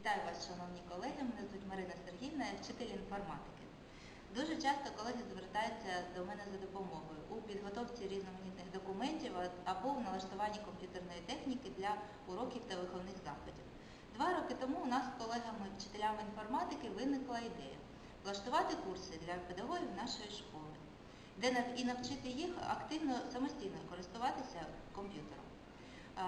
Вітаю вас, шановні колеги. Мене звуть Марина Сергіївна, я вчитель інформатики. Дуже часто колеги звертаються до мене за допомогою у підготовці різноманітних документів або в налаштуванні комп'ютерної техніки для уроків та виховних заходів. Два роки тому у нас з колегами, вчителями інформатики, виникла ідея влаштувати курси для педагогів нашої школи, де і навчити їх активно самостійно користуватися комп'ютером.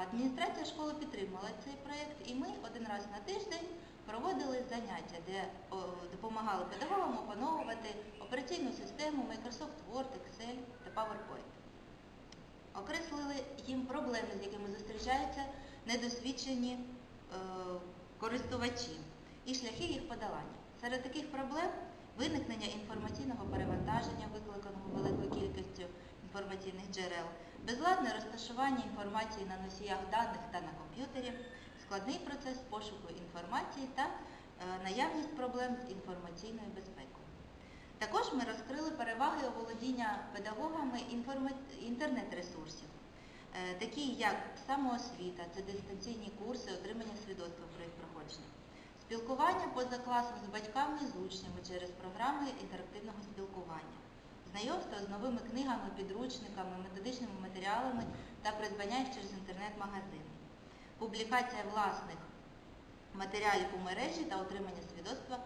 Адміністрація школи підтримала цей проєкт, і ми один раз на тиждень проводили заняття, де допомагали педагогам опановувати операційну систему Microsoft Word, Excel та PowerPoint. Окреслили їм проблеми, з якими зустрічаються недосвідчені е, користувачі і шляхи їх подолання. Серед таких проблем виникнення інформаційного перевантаження, викликаного великою кількістю інформаційних джерел, безладне розташування інформації на носіях даних та на комп'ютері, складний процес пошуку інформації та е, наявність проблем з інформаційною безпекою. Також ми розкрили переваги оволодіння педагогами інтернет-ресурсів, е, такі як самоосвіта, це дистанційні курси, отримання свідоцтва про їх проходження, спілкування поза класом з батьками і з учнями через програми інтерактивного спілкування, знайомство з новими книгами, підручниками, методичними матеріалами та придбання їх через інтернет-магазини, публікація власних матеріалів у мережі та отримання свідоцтва